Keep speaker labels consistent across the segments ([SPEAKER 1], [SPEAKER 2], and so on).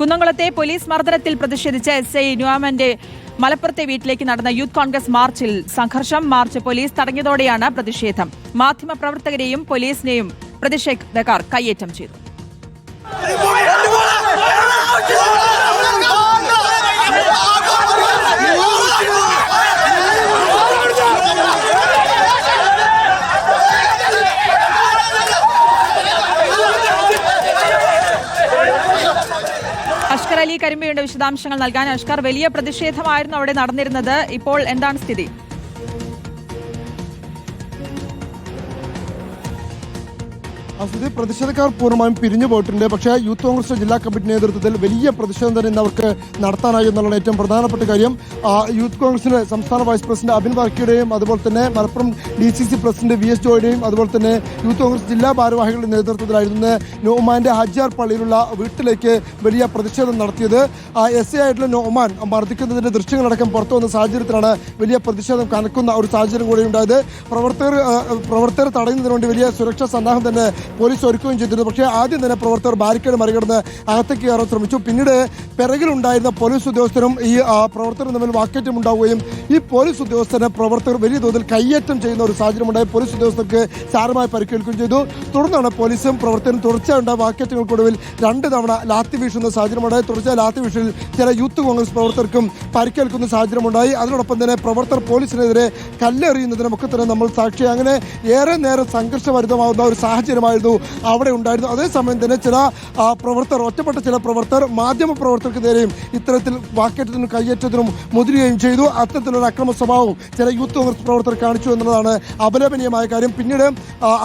[SPEAKER 1] കുന്നംകുളത്തെ police മർദ്ദനത്തിൽ പ്രതിഷേധിച്ച് S I ന്യൂമാന്റെ മലപ്പുറത്തെ വീട്ടിലേക്ക് നടന്ന യൂത്ത് കോൺഗ്രസ് മാർച്ചിൽ സംഘർഷം. മാർച്ച് പോലീസ് തടഞ്ഞതോടെയാണ് പ്രതിഷേധം. മാധ്യമപ്രവർത്തകരെയും പോലീസിനെയും പ്രതിഷേധക്കാർ കയ്യേറ്റം ചെയ്തു. അഷ്കർ അലി കരിമ്പിയുടെ വിശദാംശങ്ങൾ നൽകാൻ. അഷ്കർ വലിയ പ്രതിഷേധമായിരുന്നു അവിടെ നടന്നിരുന്നത്. ഇപ്പോൾ എന്താണ് സ്ഥിതി?
[SPEAKER 2] അസ്ഥിതി പ്രതിഷേധക്കാർ പൂർണമായും പിരിഞ്ഞു പോയിട്ടുണ്ട്. പക്ഷേ യൂത്ത് കോൺഗ്രസ് ജില്ലാ കമ്മിറ്റി നേതൃത്വത്തിൽ വലിയ പ്രതിഷേധം തന്നെ ഇന്ന് അവർക്ക് നടത്താനായി എന്നുള്ളതാണ് ഏറ്റവും പ്രധാനപ്പെട്ട കാര്യം. യൂത്ത് കോൺഗ്രസിന്റെ സംസ്ഥാന വൈസ് പ്രസിഡന്റ് അബിൻ വർക്കിയുടെയും അതുപോലെ തന്നെ Malappuram D C C president V S ജോയുടെയും അതുപോലെ തന്നെ യൂത്ത് കോൺഗ്രസ് ജില്ലാ ഭാരവാഹികളുടെ നേതൃത്വത്തിലായിരുന്നു നോമാന്റെ ഹജ്ജാർ പള്ളിയിലുള്ള വീട്ടിലേക്ക് വലിയ പ്രതിഷേധം നടത്തിയത്. എസ് എ ആയിട്ടുള്ള നോമാൻ മർദ്ദിക്കുന്നതിന്റെ ദൃശ്യങ്ങളടക്കം പുറത്തു വന്ന സാഹചര്യത്തിലാണ് വലിയ പ്രതിഷേധം കനക്കുന്ന ഒരു സാഹചര്യം കൂടി ഉണ്ടായത്. പ്രവർത്തകർ പ്രവർത്തകർ തടയുന്നതിന് വേണ്ടി വലിയ സുരക്ഷാ സന്നാഹം തന്നെ പോലീസ് ഒരുക്കുകയും ചെയ്തിരുന്നു. പക്ഷേ ആദ്യം തന്നെ പ്രവർത്തകർ ബാരിക്കേഡ് മറികടന്ന് അകത്തേക്ക് കയറാൻ ശ്രമിച്ചു. പിന്നീട് പിറകിലുണ്ടായിരുന്ന പോലീസ് ഉദ്യോഗസ്ഥരും ഈ പ്രവർത്തകരും തമ്മിൽ വാക്കേറ്റം ഉണ്ടാവുകയും ഈ പോലീസ് ഉദ്യോഗസ്ഥരെ പ്രവർത്തകർ വലിയ തോതിൽ കയ്യേറ്റം ചെയ്യുന്ന ഒരു സാഹചര്യം ഉണ്ടായി പോലീസ് ഉദ്യോഗസ്ഥർക്ക് സാരമായി പരിക്കേൽക്കുകയും ചെയ്തു. തുടർന്നാണ് പോലീസും പ്രവർത്തകരും തുടർച്ചയായ വാക്കേറ്റങ്ങൾക്കൊടുവിൽ രണ്ട് തവണ ലാത്തി വീശുന്ന സാഹചര്യമുണ്ടായി. തുടർച്ചയായ ലാത്തി വീശിൽ ചില യൂത്ത് കോൺഗ്രസ് പ്രവർത്തകർക്കും പരിക്കേൽക്കുന്ന സാഹചര്യമുണ്ടായി. അതിനോടൊപ്പം തന്നെ പ്രവർത്തകർ പോലീസിനെതിരെ കല്ലെറിയുന്നതിനുമൊക്കെ തന്നെ നമ്മൾ സാക്ഷി അങ്ങനെ ഏറെ നേരം സംഘർഷഭരിതമാവുന്ന ഒരു സാഹചര്യമായിരുന്നു അവിടെ ഉണ്ടായിരുന്നു. അതേസമയം തന്നെ ചില പ്രവർത്തകർ ഒറ്റപ്പെട്ട ചില പ്രവർത്തകർ മാധ്യമ പ്രവർത്തകർക്ക് നേരെയും ഇത്തരത്തിൽ വാക്കേറ്റത്തിനും കയ്യേറ്റത്തിനും മുതിരുകയും ചെയ്തു. അത്തരത്തിലൊരു അക്രമ സ്വഭാവം ചില യൂത്ത് കോൺഗ്രസ് പ്രവർത്തകർ കാണിച്ചു എന്നുള്ളതാണ് അപലപനീയമായ കാര്യം. പിന്നീട്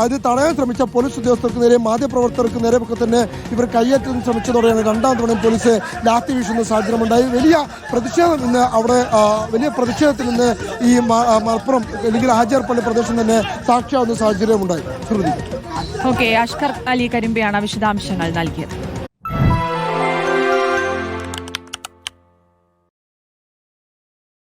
[SPEAKER 2] അത് തടയാൻ ശ്രമിച്ച പോലീസ് ഉദ്യോഗസ്ഥർക്ക് നേരെ മാധ്യമപ്രവർത്തകർക്ക് നേരെ ഒക്കെ തന്നെ ഇവർ കയ്യേറ്റത്തിന് ശ്രമിച്ചതോടെയാണ് രണ്ടാം തവണയും പോലീസ് ലാത്തി വീശുന്ന സാഹചര്യമുണ്ടായി വലിയ പ്രതിഷേധം നിന്ന് അവിടെ വലിയ പ്രതിഷേധത്തിൽ നിന്ന് ഈ മലപ്പുറം അല്ലെങ്കിൽ ആചാർപ്പള്ളി പ്രദേശം തന്നെ സാക്ഷിയാവുന്ന സാഹചര്യമുണ്ടായി ശ്രുതി.
[SPEAKER 1] ഓക്കെ അഷ്കർ അലി കരിമ്പയാണ് വിശദാംശങ്ങൾ നൽകിയത്.